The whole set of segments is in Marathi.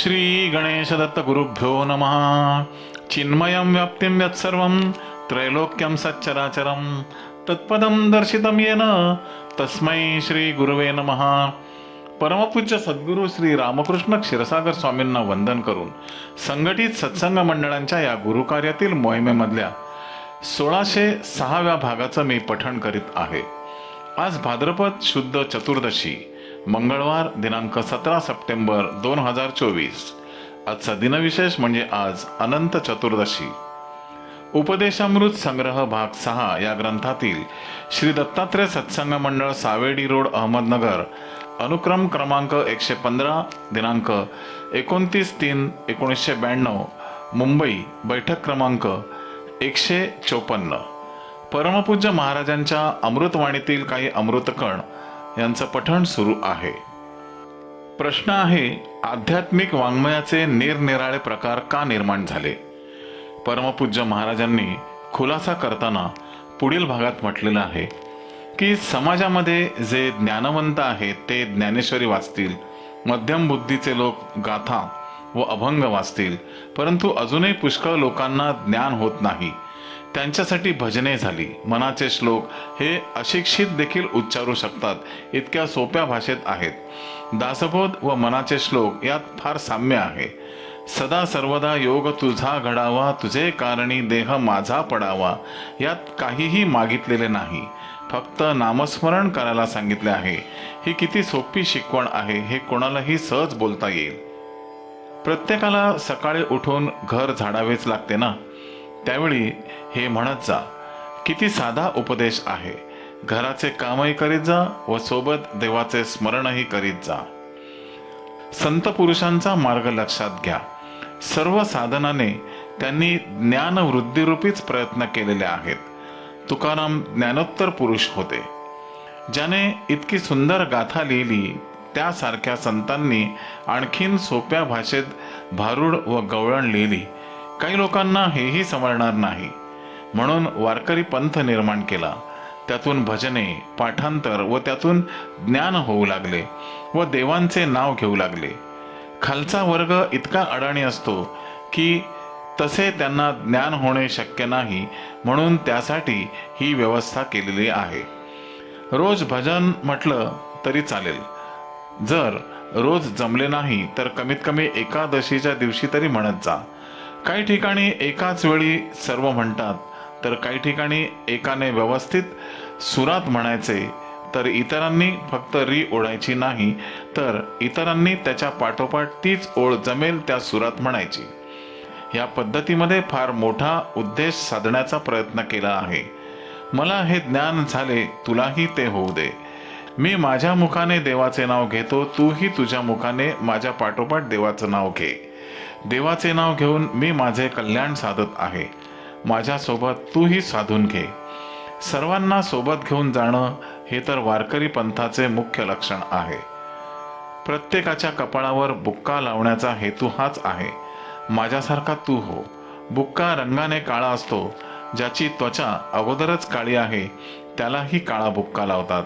श्री गणेश दत्त गुरुभ्यो नमः। चिन्मयं व्याप्तिं यत्सर्वं त्रैलोक्यं सच्चराचरं। तत्पदं दर्शितं येन तस्मै श्री गुरुवे नमः। परमपूज्य सद्गुरू श्री रामकृष्ण क्षीरसागर स्वामींना वंदन करून संघटित सत्संग मंडळांच्या या गुरुकार्यातील मोहिमेमधल्या सोळाशे सहाव्या भागाचं मी पठण करीत आहे. आज भाद्रपद शुद्ध चतुर्दशी मंगळवार दिनांक सतरा सप्टेंबर दोन हजार चोवीस. आजचा दिनविशेष म्हणजे आज अनंत चतुर्दशी. उपदेशामृत संग्रह भाग सहा या ग्रंथातील श्री दत्तात्रय सत्संग मंडळ सावेडी रोड अहमदनगर अनुक्रम क्रमांक एकशे पंधरा दिनांक एकोणतीस तीन एकोणीसशे ब्याण्णव मुंबई बैठक क्रमांक एकशे चोपन्न. परमपूज्य महाराजांच्या अमृतवाणीतील काही अमृतकण यांचं पठण सुरू आहे. प्रश्न आहे आध्यात्मिक वाङ्मयाचे निरनिराळे प्रकार का निर्माण झाले? परमपूज्य महाराजांनी खुलासा करताना पुढील भागात म्हटलेलं आहे की समाजामध्ये जे ज्ञानवंत आहेत ते ज्ञानेश्वरी वाचतील मध्यम बुद्धीचे लोक गाथा व अभंग वाचतील परंतु अजूनही पुष्कळ लोकांना ज्ञान होत नाही. त्यांच्यासाठी भजने झाली. मनाचे श्लोक हे अशिक्षित देखील उच्चारू शकतात. इतक्या सोप्या भाषेत आहेत. दासबोध व मनाचे श्लोक यात फार साम्य आहे. सदा सर्वदा योग तुझा घडावा तुझे कारणी देह माझा पडावा यात काहीही मागितलेले नाही. फक्त नामस्मरण करायला सांगितले आहे. ही किती सोपी शिकवण आहे हे कोणालाही सहज बोलता येईल. प्रत्येकाला सकाळी उठून घर झाडावेच लागते ना? त्यावेळी हे म्हणत जा किती साधा उपदेश आहे. घराचे कामही करीत जा व सोबत देवाचे स्मरणही करीत जा. संत पुरुषांचा मार्ग लक्षात घ्या. सर्व साधनाने त्यांनी ज्ञान वृद्धीरूपीच प्रयत्न केलेले आहेत. तुकाराम ज्ञानोत्तर पुरुष होते. ज्याने इतकी सुंदर गाथा लिहिली त्यासारख्या संतांनी आणखीन सोप्या भाषेत भारूड व गवळण लिहिली. काही लोकांना हेही समजणार नाही. म्हणून वारकरी पंथ निर्माण केला. त्यातून भजने पाठांतर व त्यातून ज्ञान होऊ लागले व देवांचे नाव घेऊ लागले. खालचा वर्ग इतका अडाणी असतो की तसे त्यांना ज्ञान होणे शक्य नाही म्हणून त्यासाठी ही व्यवस्था केलेली आहे. रोज भजन म्हटलं तरी चालेल. जर रोज जमले नाही तर कमीत कमी एकादशीच्या दिवशी तरी म्हणत जा. काही ठिकाणी एकाच वेळी सर्व म्हणतात तर काही ठिकाणी एकाने व्यवस्थित सुरात म्हणायचे तर इतरांनी फक्त री ओढायची नाही तर इतरांनी त्याच्या पाठोपाठ तीच ओळ जमेल त्या सुरात म्हणायची. या पद्धतीमध्ये फार मोठा उद्देश साधण्याचा प्रयत्न केला आहे. मला हे ज्ञान झाले तुलाही ते होऊ दे. मी माझ्या मुखाने देवाचे नाव घेतो तूही तुझ्या मुखाने माझ्या पाठोपाठ देवाचं नाव घे. देवाचे नाव घेऊन मी माझे कल्याण साधत आहे. माझ्यासोबत तूही साधून घे. सर्वांना सोबत घेऊन जाणं हे तर वारकरी पंथाचे मुख्य लक्षण आहे. प्रत्येकाच्या कपाळावर बुक्का लावण्याचा हेतू हाच आहे. माझ्यासारखा तू हो. बुक्का रंगाने काळा असतो. ज्याची त्वचा अगोदरच काळी आहे त्यालाही काळा बुक्का लावतात.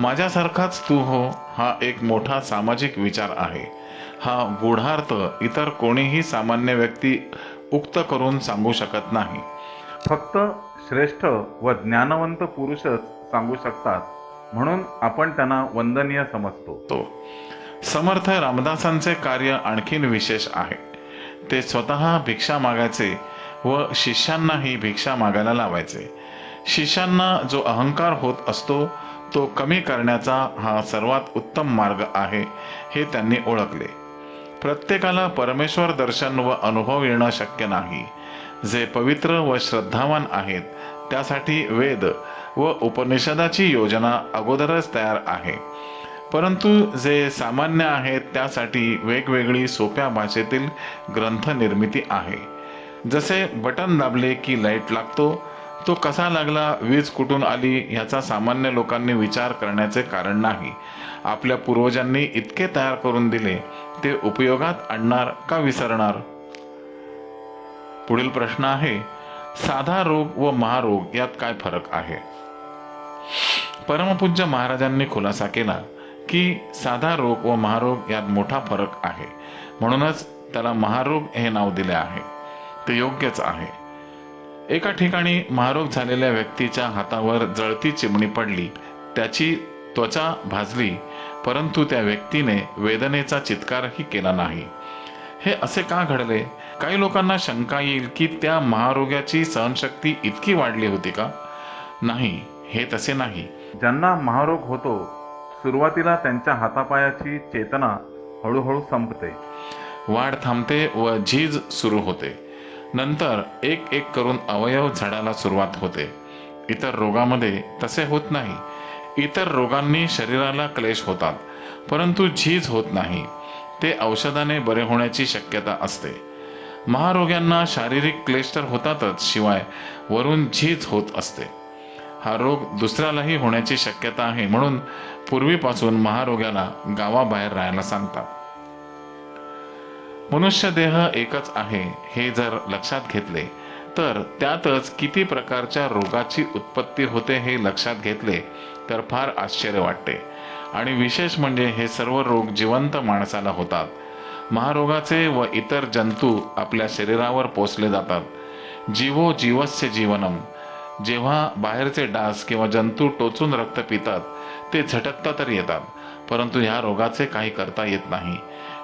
माझ्यासारखाच तू हो हा एक मोठा सामाजिक विचार आहे. हा गूढार्थ इतर कोणीही सामान्य व्यक्ती उक्त करून सांगू शकत नाही. फक्त श्रेष्ठ व ज्ञानवंत पुरुषच सांगू शकतात म्हणून आपण त्यांना वंदनीय समजतो. तो समर्थ रामदासांचे कार्य आणखीन विशेष आहे. ते स्वतः भिक्षा मागायचे व शिष्यांनाही भिक्षा मागायला लावायचे. शिष्यांना जो अहंकार होत असतो तो कमी करण्याचा हा सर्वात उत्तम मार्ग आहे हे त्यांनी ओळखले. प्रत्येकाला परमेश्वर दर्शन व अनुभव येणं शक्य नाही. जे पवित्र व श्रद्धावान आहेत त्यासाठी वेद व उपनिषदाची योजना अगोदरच तयार आहे. परंतु जे सामान्य आहेत त्यासाठी वेगवेगळी सोप्या भाषेतील ग्रंथ निर्मिती आहे. जसे बटन दाबले की लाइट लागतो तो कसा लागला वीज कुठून आली ह्याचा सामान्य लोकांनी विचार करण्याचे कारण नाही. आपल्या पूर्वजांनी इतके तयार करून दिले ते उपयोगात आणणार का विसरणार? पुढील प्रश्न आहे साधा रोग व महारोग यात काय फरक आहे? परमपूज्य महाराजांनी खुलासा केला की साधा रोग व महारोग यात मोठा फरक आहे. म्हणूनच त्याला महारोग हे नाव दिले आहे. ते योग्यच आहे. एका ठिकाणी महारोग झालेल्या व्यक्तीच्या हातावर जळती चिमणी पडली. त्याची त्वचा भाजली परंतु त्या व्यक्तीने वेदनेचा चित्कारही केला नाही. हे असे का घडले? काही लोकांना शंका येईल की त्या महारोग्याची सहनशक्ती इतकी वाढली होती का? नाही हे तसे नाही. ज्यांना महारोग होतो सुरुवातीला त्यांच्या हातापायाची चेतना हळूहळू संपते. वाढ थांबते व झीज सुरू होते. नंतर एक एक करून अवयव झाडायला सुरुवात होते. इतर रोगामध्ये तसे होत नाही. इतर रोगांनी शरीराला क्लेश होतात परंतु झीज होत नाही. ते औषधाने बरे होण्याची शक्यता असते. महारोग्यांना शारीरिक क्लेश तर होतातच शिवाय वरून झीज होत असते. हा रोग दुसऱ्यालाही होण्याची शक्यता आहे म्हणून पूर्वीपासून महारोग्याला गावाबाहेर राहायला सांगतात. मनुष्य देह एकच आहे हे जर लक्षात घेतले तर त्यातच किती प्रकारच्या रोगाची उत्पत्ती होते हे लक्षात घेतले तर फार आश्चर्य वाटते. आणि विशेष म्हणजे हे सर्व रोग जिवंत माणसाला होतात. महारोगाचे व इतर जंतू आपल्या शरीरावर पोचले जातात. जीवो जीवस्य जीवनम. जेव्हा बाहेरचे डास किंवा जंतू टोचून रक्त पितात ते झटकता तर येतात परंतु ह्या रोगाचे काही करता येत नाही.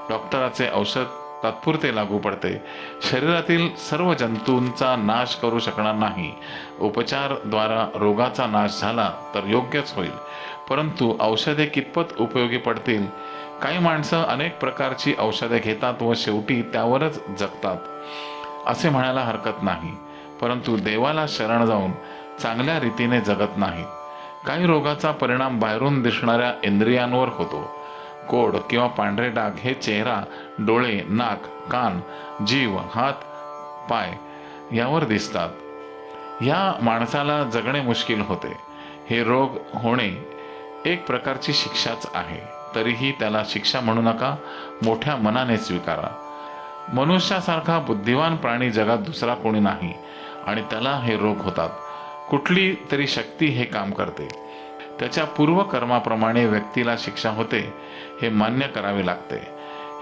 डॉक्टराचे औषध तात्पुरते लागू पडते. शरीरातील सर्व जंतूंचा नाश करू शकणार नाही. उपचारद्वारा रोगाचा नाश झाला तर योग्यच होईल. परंतु औषधे कितपत उपयोगी पडतील? काही माणसं अनेक प्रकारची औषधे घेतात व शेवटी त्यावरच जगतात. असे म्हणायला हरकत नाही. परंतु देवाला शरण जाऊन चांगल्या रीतीने जगत नाहीत. काही रोगाचा परिणाम बाहेरून दिसणाऱ्या इंद्रियांवर होतो. कोड किंवा पांढरे डाग हे चेहरा डोळे नाक कान जीव हात पाय यावर दिसतात. या माणसाला जगणे मुश्किल होते. हे रोग होणे एक प्रकारची शिक्षाच आहे. तरीही त्याला शिक्षा म्हणू नका मोठ्या मनाने स्वीकारा. मनुष्यासारखा बुद्धिवान प्राणी जगात दुसरा कोणी नाही आणि त्याला हे रोग होतात. कुठली तरी शक्ती हे काम करते. त्याच्या पूर्वकर्माप्रमाणे व्यक्तीला शिक्षा होते हे मान्य करावे लागते.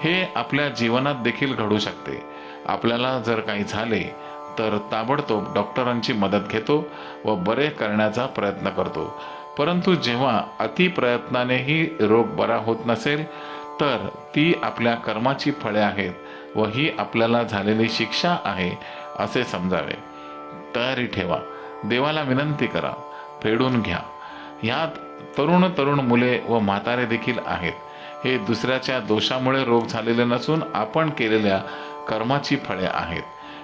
हे आपल्या जीवनात देखील घडू शकते. आपल्याला जर काही झाले तर ताबडतोब डॉक्टरांची मदत घेतो व बरे करण्याचा प्रयत्न करतो. परंतु जेव्हा अतिप्रयत्नानेही रोग बरा होत नसेल तर ती आपल्या कर्माची फळे आहेत व ही आपल्याला झालेली शिक्षा आहे असे समजावे. तयारी ठेवा. देवाला विनंती करा. फेडून घ्या. ह्यात तरुण तरुण मुले व म्हातारे देखील आहेत. हे दुसऱ्याच्या दोषामुळे रोग झालेले नसून आपण केलेल्या कर्माची फळे आहेत.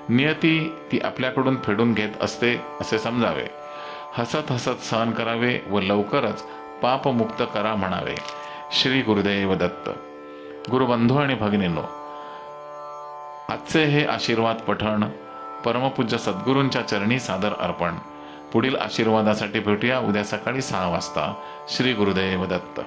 नियती ती आपल्याकडून फेडून घेत असते असे समजावे. हसत हसत सहन करावे व लवकरच पापमुक्त करा म्हणावे. श्री गुरुदेव दत्त. गुरुबंधू आणि भगिनींनो आजचे हे आशीर्वाद पठण परमपूज्य सद्गुरूंच्या चरणी सादर अर्पण. पुढील आशीर्वादासाठी भेटूया. उद्या सकाळी सहा वाजता. श्री गुरुदेव दत्त.